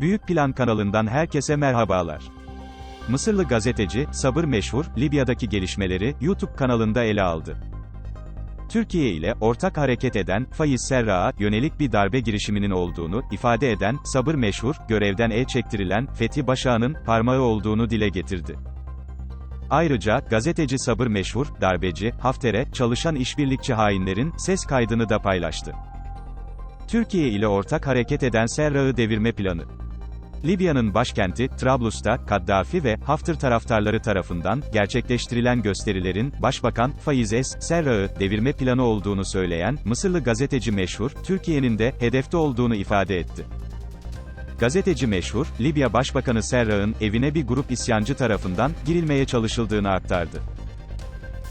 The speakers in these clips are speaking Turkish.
Büyük Plan kanalından herkese merhabalar. Mısırlı gazeteci, Sabır Meşhur, Libya'daki gelişmeleri, YouTube kanalında ele aldı. Türkiye ile ortak hareket eden, Faiz Serra'ya yönelik bir darbe girişiminin olduğunu ifade eden, Sabır Meşhur, görevden el çektirilen, Fethi Başak'ın parmağı olduğunu dile getirdi. Ayrıca, gazeteci Sabır Meşhur, darbeci, Hafter'e, çalışan işbirlikçi hainlerin, ses kaydını da paylaştı. Türkiye ile ortak hareket eden Serra'yı devirme planı. Libya'nın başkenti, Trablus'ta, Kaddafi ve Hafter taraftarları tarafından gerçekleştirilen gösterilerin, Başbakan, Faiz Es, Serra'yı devirme planı olduğunu söyleyen, Mısırlı gazeteci Meşhur, Türkiye'nin de hedefte olduğunu ifade etti. Gazeteci Meşhur, Libya Başbakanı Serra'nın evine bir grup isyancı tarafından girilmeye çalışıldığını aktardı.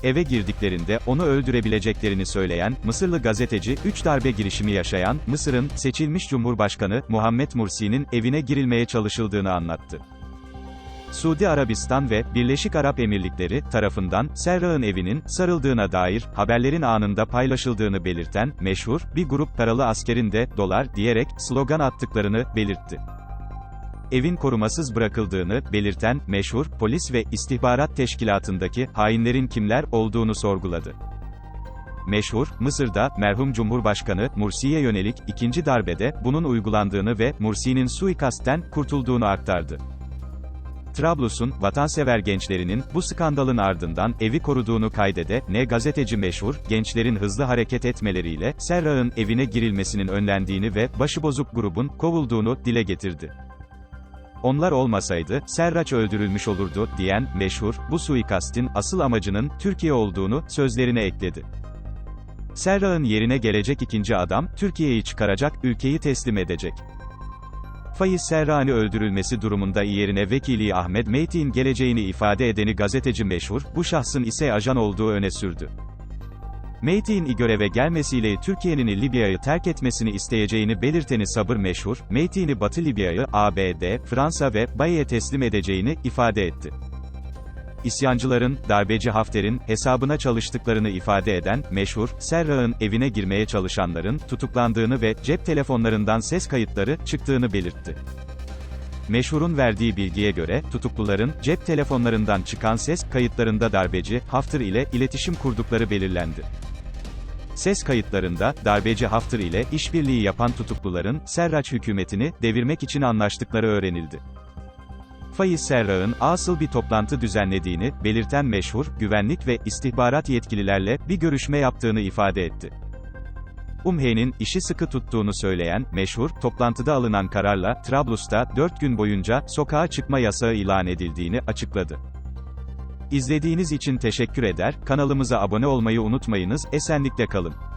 Eve girdiklerinde onu öldürebileceklerini söyleyen Mısırlı gazeteci, 3 darbe girişimi yaşayan Mısır'ın seçilmiş Cumhurbaşkanı Muhammed Mursi'nin evine girilmeye çalışıldığını anlattı. Suudi Arabistan ve Birleşik Arap Emirlikleri tarafından Serra'nın evinin sarıldığına dair haberlerin anında paylaşıldığını belirten meşhur bir grup paralı askerin de dolar diyerek slogan attıklarını belirtti evin korumasız bırakıldığını belirten meşhur polis ve istihbarat teşkilatındaki hainlerin kimler olduğunu sorguladı. Meşhur, Mısır'da merhum Cumhurbaşkanı Mursi'ye yönelik ikinci darbede bunun uygulandığını ve Mursi'nin suikastten kurtulduğunu aktardı. Trablus'un vatansever gençlerinin bu skandalın ardından evi koruduğunu kaydede ne gazeteci meşhur gençlerin hızlı hareket etmeleriyle Serra'nın evine girilmesinin önlendiğini ve başıbozuk grubun kovulduğunu dile getirdi. Onlar olmasaydı, Serraç öldürülmüş olurdu, diyen, meşhur, bu suikastin, asıl amacının, Türkiye olduğunu, sözlerine ekledi. Serra'nın yerine gelecek ikinci adam, Türkiye'yi çıkaracak, ülkeyi teslim edecek. Faiz Serra'nı öldürülmesi durumunda yerine vekili Ahmet Meyti'nin geleceğini ifade edeni gazeteci meşhur, bu şahsın ise ajan olduğu öne sürdü. Meyti'nin göreve gelmesiyle Türkiye'nin Libya'yı terk etmesini isteyeceğini belirteni sabır meşhur, Meyti'ni Batı Libya'yı, ABD, Fransa ve Bayi'ye teslim edeceğini ifade etti. İsyancıların, darbeci Hafter'in, hesabına çalıştıklarını ifade eden, meşhur, Serra'nın evine girmeye çalışanların, tutuklandığını ve cep telefonlarından ses kayıtları, çıktığını belirtti. Meşhur'un verdiği bilgiye göre, tutukluların, cep telefonlarından çıkan ses kayıtlarında darbeci, Hafter ile iletişim kurdukları belirlendi. Ses kayıtlarında, darbeci Hafter ile işbirliği yapan tutukluların, Serraç hükümetini devirmek için anlaştıkları öğrenildi. Faiz Serra'nın asıl bir toplantı düzenlediğini belirten meşhur, güvenlik ve istihbarat yetkililerle bir görüşme yaptığını ifade etti. UMHE'nin işi sıkı tuttuğunu söyleyen meşhur toplantıda alınan kararla Trablus'ta 4 gün boyunca sokağa çıkma yasağı ilan edildiğini açıkladı. İzlediğiniz için teşekkür eder, kanalımıza abone olmayı unutmayınız, esenlikle kalın.